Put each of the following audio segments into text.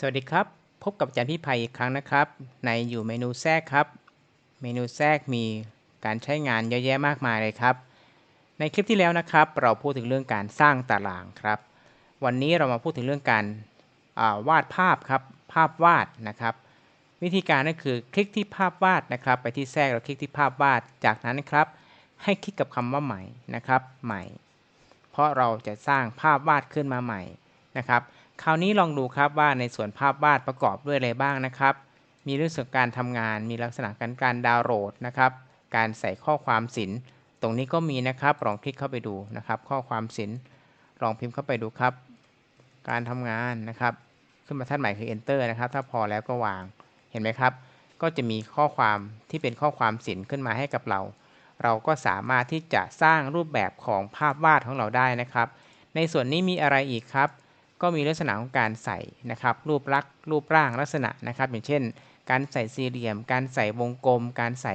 สวัสดีครับ พบกับอาจารย์พี่ภัยอีกครั้งนะครับ ในอยู่เมนูแทรกครับ เมนูแทรกมีการใช้งานเยอะแยะมากมายเลยครับ ในคลิปที่แล้วนะครับ เราพูดถึงเรื่องการสร้างตารางครับ วันนี้เรามาพูดถึงเรื่องการวาดภาพครับ ภาพวาดนะครับ วิธีการก็คือคลิกที่ภาพวาดนะครับ ไปที่แทรกเราคลิกที่ภาพวาด จากนั้นนะครับ ให้คลิกกับคำว่าใหม่นะครับ ใหม่ เพราะเราจะสร้างภาพวาดขึ้นมาใหม่นะครับ คราวนี้ลองดูครับว่าในส่วนภาพวาดประกอบด้วยอะไรบ้างนะครับ มีเรื่องของการทำงาน มีลักษณะการการดาวน์โหลดนะครับ การใส่ข้อความศิลป์ตรงนี้ก็มีนะครับ ลองคลิกเข้าไปดูนะครับ ข้อความศิลป์ลองพิมพ์เข้าไปดูครับ การทำงานนะครับ ขึ้นมาท่านใหม่คือ enter นะครับ ถ้าพอแล้วก็วาง เห็นไหมครับ ก็จะมีข้อความที่เป็นข้อความศิลป์ขึ้นมาให้กับเรา เราก็สามารถที่จะสร้างรูปแบบของภาพวาดของเราได้นะครับ ในส่วนนี้มีอะไรอีกครับ ก็มีลักษณะของการใส่นะครับรูปลักษณ์รูปร่างลักษณะนะครับอย่างเช่น การใส่สี่เหลี่ยม การใส่วงกลม การใส่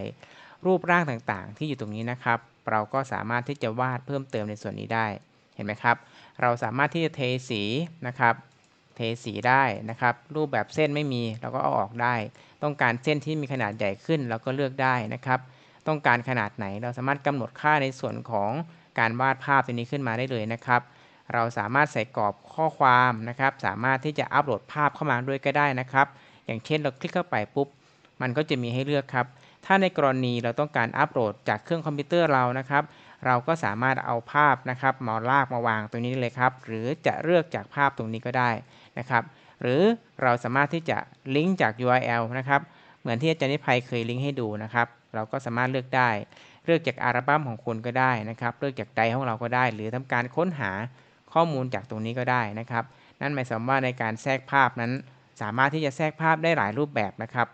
รูปร่างต่างๆ ที่อยู่ตรงนี้นะครับ เราก็สามารถที่จะวาดเพิ่มเติมในส่วนนี้ได้เห็นไหมครับ เราสามารถที่จะเทสีนะครับเทสีได้นะครับ รูปแบบเส้นไม่มีเราก็เอาออกได้ ต้องการเส้นที่มีขนาดใหญ่ขึ้นเราก็เลือกได้นะครับ ต้องการขนาดไหนเราสามารถกำหนดค่าในส่วนของการวาดภาพตัวนี้ขึ้นมาได้เลยนะครับ เราสามารถใส่กรอบข้อความนะครับ สามารถที่จะอัปโหลดภาพเข้ามาด้วยก็ได้นะครับ อย่างเช่นเราคลิกเข้าไปปุ๊บ มันก็จะมีให้เลือกครับ ถ้าในกรณีเราต้องการอัปโหลดจากเครื่องคอมพิวเตอร์เรานะครับ เราก็สามารถเอาภาพนะครับมาลากมาวางตรงนี้เลยครับ หรือจะเลือกจากภาพตรงนี้ก็ได้นะครับ หรือเราสามารถที่จะลิงก์จาก URL นะครับ เหมือนที่อาจารย์นิพัยเคยลิงก์ให้ดูนะครับ เราก็สามารถเลือกได้ เลือกจากอัลบั้มของคุณก็ได้นะครับ เลือกจากไดของเราก็ได้ หรือทำการค้นหา ข้อมูลจากตรงนี้ก็ได้นะครับ นั่นหมายความว่าในการแทรกภาพนั้น สามารถที่จะแทรกภาพได้หลายรูปแบบนะครับ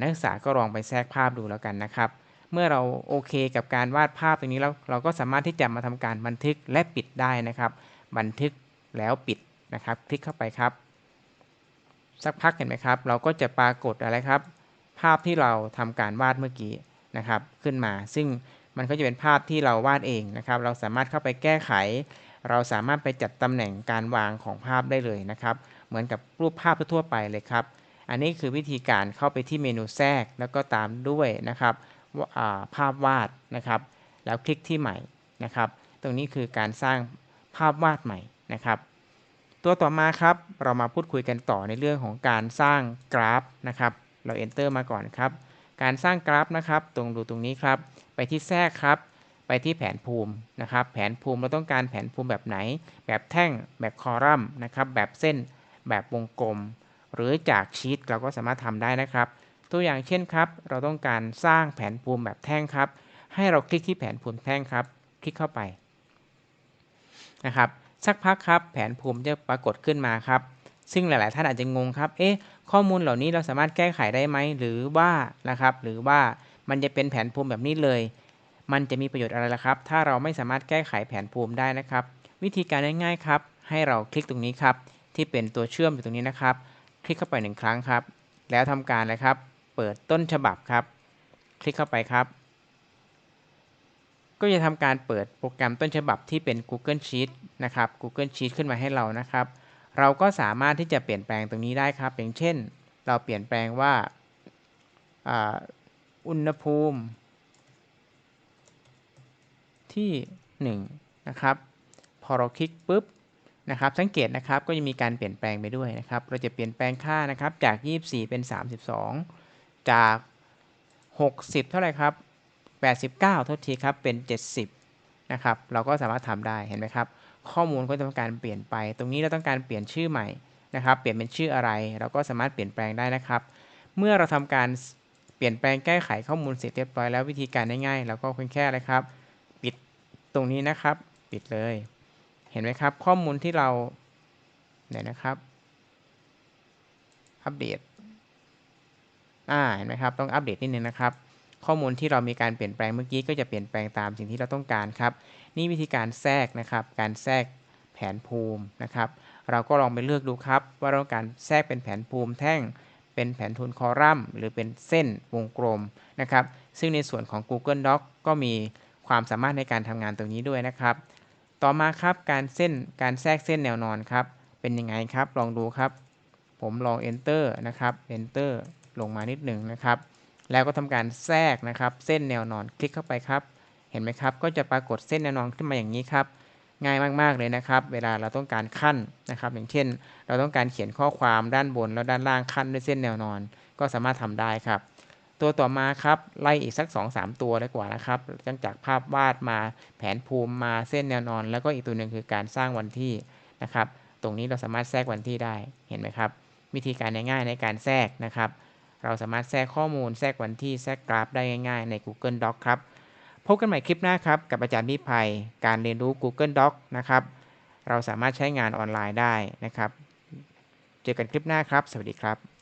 นักศึกษาก็ลองไปแทรกภาพดูแล้วกันนะครับ เมื่อเราโอเคกับการวาดภาพตรงนี้แล้วเราก็สามารถที่จะมาทำการบันทึกและปิดได้นะครับ บันทึกแล้วปิดนะครับ คลิกเข้าไปครับ สักพักเห็นไหมครับ เราก็จะปรากฏอะไรครับ ภาพที่เราทำการวาดเมื่อกี้นะครับ ขึ้นมา ซึ่งมันก็จะเป็นภาพที่เราวาดเองนะครับ เราสามารถเข้าไปแก้ไข เราสามารถไปจัดตำแหน่งการวางของภาพได้เลยนะครับ เหมือนกับรูปภาพทั่วไปเลยครับ อันนี้คือวิธีการเข้าไปที่เมนูแทรกแล้วก็ตามด้วยนะครับภาพวาดนะครับ แล้วคลิกที่ใหม่นะครับ ตรงนี้คือการสร้างภาพวาดใหม่นะครับ ตัวต่อมาครับเรามาพูดคุยกันต่อในเรื่องของการสร้างกราฟนะครับ เรา enter มาก่อนครับ การสร้างกราฟนะครับ ตรงดูตรงนี้ครับ ไปที่แทรกครับ ไปที่แผนภูมินะครับ แผนภูมิเราต้องการแผนภูมิแบบไหน แบบแท่ง แบบคอลัมน์นะครับ แบบเส้น แบบวงกลม หรือจากชีตเราก็สามารถทำได้นะครับ ตัวอย่างเช่นครับ เราต้องการสร้างแผนภูมิแบบแท่งครับ ให้เราคลิกที่แผนภูมิแท่งครับ คลิกเข้าไปนะครับ สักพักครับ แผนภูมิจะปรากฏขึ้นมาครับ ซึ่งหลาย ๆ ท่านอาจจะงงครับ เอ๊ะ ข้อมูลเหล่านี้เราสามารถแก้ไขได้ไหม หรือว่านะครับ หรือว่ามันจะเป็นแผนภูมิแบบนี้เลย มันจะมีประโยชน์อะไรล่ะครับ ถ้าเราไม่สามารถแก้ไขแผนภูมิได้นะครับ วิธีการง่ายๆครับ ให้เราคลิกตรงนี้ครับ ที่เป็นตัวเชื่อมอยู่ตรงนี้นะครับ คลิกเข้าไปหนึ่งครั้งครับ แล้วทำการเลยครับ เปิดต้นฉบับครับ คลิกเข้าไปครับ ก็จะทำการเปิดโปรแกรมต้นฉบับที่เป็น Google Sheet นะครับ Google Sheet ขึ้นมาให้เรานะครับ เราก็สามารถที่จะเปลี่ยนแปลงตรงนี้ได้ครับ อย่างเช่น เราเปลี่ยนแปลงว่าอุณหภูมิ ที่1นะครับพอเราคลิกปุ๊บนะครับสังเกตนะครับก็จะมีการเปลี่ยนแปลงไปด้วยนะครับ เราจะเปลี่ยนแปลงค่านะครับจาก 24 เป็น 32 จาก 60 เท่าไหร่ครับ 89 ทษทีครับเป็น 70 นะครับเราก็สามารถทำได้เห็นไหมครับ ข้อมูลก็จะทำการเปลี่ยนไป ตรงนี้เราต้องการเปลี่ยนชื่อใหม่นะครับเปลี่ยนเป็นชื่ออะไร เราก็สามารถเปลี่ยนแปลงได้นะครับ เมื่อเราทำการเปลี่ยนแปลงแก้ไขข้อมูลเสร็จเรียบร้อยแล้ววิธีการง่ายๆเราก็เพียงแค่อะไรครับ ตรงนี้นะครับ ปิดเลย เห็นไหมครับ ข้อมูลที่เราเนี่ยนะครับอัปเดตอ่าเห็นไหมครับ ต้องอัปเดตนิดนึงนะครับ ข้อมูลที่เรามีการเปลี่ยนแปลงเมื่อกี้ก็จะเปลี่ยนแปลงตามสิ่งที่เราต้องการครับ นี่วิธีการแทรกนะครับ การแทรกแผนภูมินะครับ เราก็ลองไปเลือกดูครับ ว่าเราต้องการแทรกเป็นแผนภูมิแท่ง เป็นแผนทุนคอลัมน์ หรือเป็นเส้นวงกลมนะครับ ซึ่งในส่วนของ Google Doc ก็มี ความสามารถในการทำงานตรงนี้ด้วยนะครับ ต่อมาครับการเส้นการแทรกเส้นแนวนอนครับ เป็นยังไงครับลองดูครับ ผมลอง enter นะครับ enter ลงมานิดหนึ่งนะครับ แล้วก็ทำการแทรกนะครับ เส้นแนวนอนคลิกเข้าไปครับ เห็นไหมครับ ก็จะปรากฏเส้นแนวนอนขึ้นมาอย่างนี้ครับง่ายมาก ๆ เลยนะครับ เวลาเราต้องการขั้นนะครับ อย่างเช่น เราต้องการเขียนข้อความด้านบนแล้วด้านล่างขั้นด้วยเส้นแนวนอน ก็สามารถทำได้ครับ ตัวต่อมาครับไล่อีกสัก 2-3 ตัวไดีกว่านะครับตั้งจากภาพวาดมาแผนภูมิมาเส้นแนวนอน แล้วก็อีกตัวหนึ่งคือการสร้างวันที่นะครับ ตรงนี้เราสามารถแทรกวันที่ได้เห็นไหมครับ วิธีการง่ายๆในการแทรกนะครับ เราสามารถแทรกข้อมูลแทรกวันที่แทรกกราฟได้ง่ายๆใน Google Doc ครับพบกันใหม่คลิปหน้าครับกับอาจารย์พิภัยการเรียนรู้ Google Doc นะครับเราสามารถใช้งานออนไลน์ได้นะครับ เจอกันคลิปหน้าครับ สวัสดีครับ